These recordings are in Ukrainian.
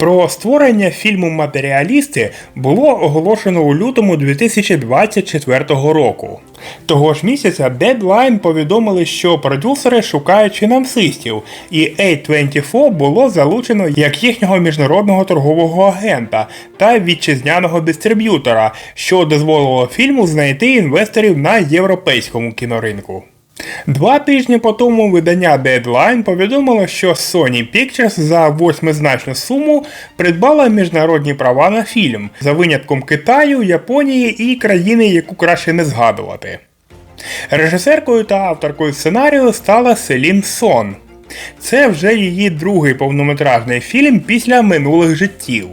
Про створення фільму Матеріалісти було оголошено у лютому 2024 року. Того ж місяця Deadline повідомили, що продюсери шукають фінансистів, і A24 було залучено як їхнього міжнародного торгового агента та вітчизняного дистриб'ютора, що дозволило фільму знайти інвесторів на європейському кіноринку. Два тижні по тому видання Deadline повідомило, що Sony Pictures за восьмизначну суму придбала міжнародні права на фільм за винятком Китаю, Японії і країни, яку краще не згадувати. Режисеркою та авторкою сценарію стала Селін Сон. Це вже її другий повнометражний фільм після минулих життів.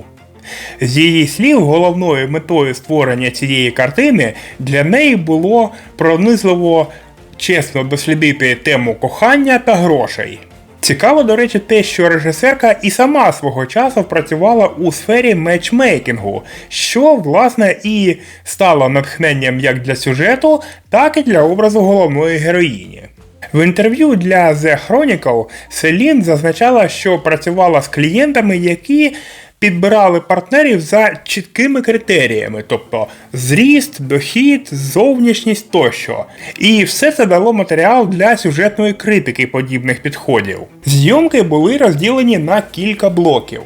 З її слів, головною метою створення цієї картини для неї було пронизливо чесно дослідити тему кохання та грошей. Цікаво, до речі, те, що режисерка і сама свого часу працювала у сфері мечмейкінгу, що, власне, і стало натхненням як для сюжету, так і для образу головної героїні. В інтерв'ю для The Chronicle Селін зазначала, що працювала з клієнтами, які підбирали партнерів за чіткими критеріями, тобто зріст, дохід, зовнішність тощо. І все це дало матеріал для сюжетної критики подібних підходів. Зйомки були розділені на кілька блоків.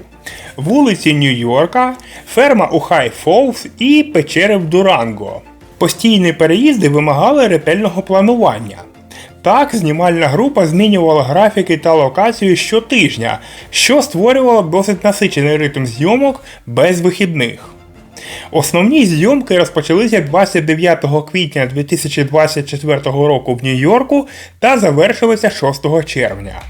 Вулиці Нью-Йорка, ферма у Хай Фолс і печери в Дуранго. Постійні переїзди вимагали ретельного планування. Так, знімальна група змінювала графіки та локацію щотижня, що створювало досить насичений ритм зйомок без вихідних. Основні зйомки розпочалися 29 квітня 2024 року в Нью-Йорку та завершилися 6 червня.